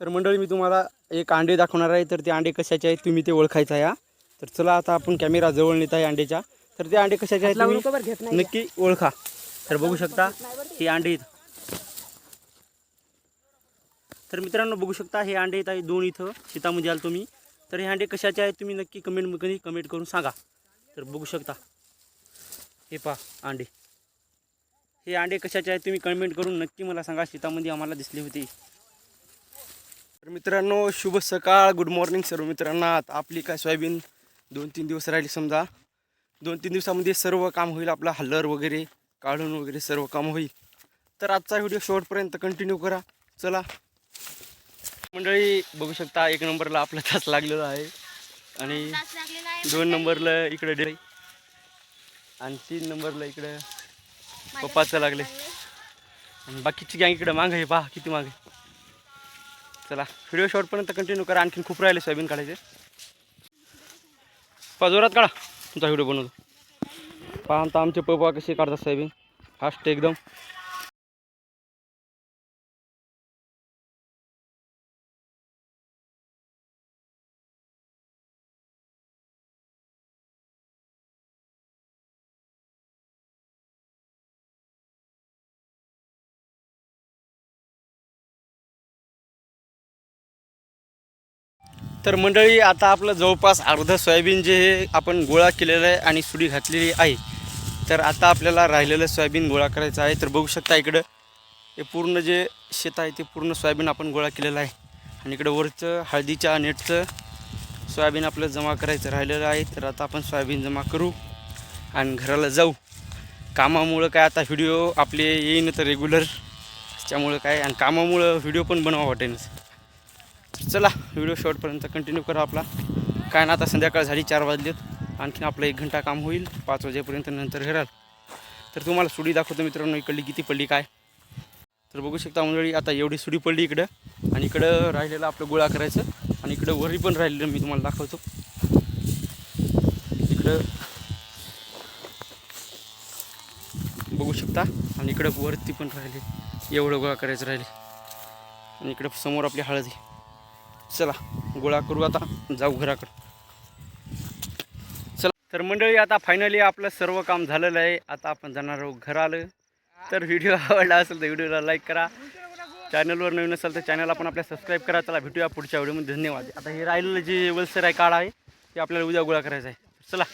तर मंडळी मी तुम्हाला एक अंडे दाखवणार आहे. तर ते अंडे कशाचे आहेत तुम्ही ते ओळखायचं आहे. तर चला आता आपण कॅमेरा जवळ नेत आहे अंड्याच्या. तर ते अंडे कशाचे आहेत तुम्ही नक्की ओळखा. तर बघू शकता हे अंडे आहेत तर मित्रांनो बघू शकता हे अंडे येत आहे दोन इथं. शेतामध्ये आल तुम्ही. तर हे अंडे कशाचे आहेत तुम्ही नक्की कमेंटमध्ये कमेंट करून सांगा. तर बघू शकता. हे पहा अंडे. हे अंडे कशाचे आहेत तुम्ही कमेंट करून नक्की मला सांगा. शेतामध्ये आम्हाला दिसले होते. तर मित्रांनो शुभ सकाळ गुड मॉर्निंग सर्व मित्रांना. आता आपली काय सोयाबीन दोन तीन दिवस राहिली समजा. दोन तीन दिवसामध्ये सर्व काम होईल आपला हल्लर वगैरे काढून वगैरे सर्व काम होईल. तर आजचा व्हिडिओ शेवटपर्यंत कंटिन्यू करा. चला. मंडळी बघू शकता एक नंबरला आपला तास लागलेला आहे. आणि दोन नंबरला इकडे डे आणि तीन नंबरला इकडे पप्पाचं लागले. आणि बाकीची गँग इकडे मागं आहे पहा किती मागे चला व्हिडिओ शॉर्टपर्यंत कंटिन्यू करा. आणखीन खूप राहिले सोयाबीन काढायचे. पा जोरात काढा. तुमचा व्हिडिओ बनवतो. पहा आमचे पप्पा कसे काढतात सोयाबीन. फास्ट एकदम. तर मंडळी आता आपलं जवळपास अर्ध सोयाबीन जे हे आपण गोळा केलेलं आहे आणि सुडी घातलेली आहे तर आता आपल्याला राहिलेलं सोयाबीन गोळा करायचं आहे. तर बघू शकता इकडं हे पूर्ण जे शेत आहे ते पूर्ण सोयाबीन आपण गोळा केलेलं आहे. आणि इकडं वरचं हळदीच्या नेटचं सोयाबीन आपलं जमा करायचं राहिलेलं आहे. तर आता आपण सोयाबीन जमा करू आणि घराला जाऊ. कामामुळं काय आता व्हिडिओ आपले येईन तर रेग्युलर त्यामुळं काय आणि कामामुळं व्हिडिओ पण बनवा वाटेनच. तर चला व्हिडिओ शॉर्टपर्यंत कंटिन्यू करा आपला. काय ना आता संध्याकाळ झाली चार वाजलेत. आणखीन आपलं एक घंटा काम होईल. पाच वाजेपर्यंत नंतर घराल तर तुम्हाला सुडी दाखवतो मित्रांनो इकडली किती पडली काय? तर बघू शकता मंडळी आता एवढी सुडी पडली इकडं. आणि इकडं राहिलेलं आपलं गोळा करायचं. आणि इकडं वरी पण राहिलेलं मी तुम्हाला दाखवतो. इकडं बघू शकता. आणि इकडं वरती पण राहिले. एवढं गोळा करायचं राहिले. आणि इकडं समोर आपली हळद. आहे चला गोळा करू आता जाऊ घराकडं. चला. तर मंडळी आता फायनली आपलं सर्व काम झालेलं आहे. आता आपण जाणार आहोत घर आलं तर व्हिडिओ आवडला असेल तर व्हिडिओला लाईक करा. चॅनलवर नवीन असेल तर चॅनल आपण आपल्या सबस्क्राईब करा. चला भेटूया पुढच्या व्हिडिओमध्ये धन्यवाद. आता हे राहिलेलं जे वलसर आहे काळ आहे ते आपल्याला उद्या गोळा करायचं आहे. चला.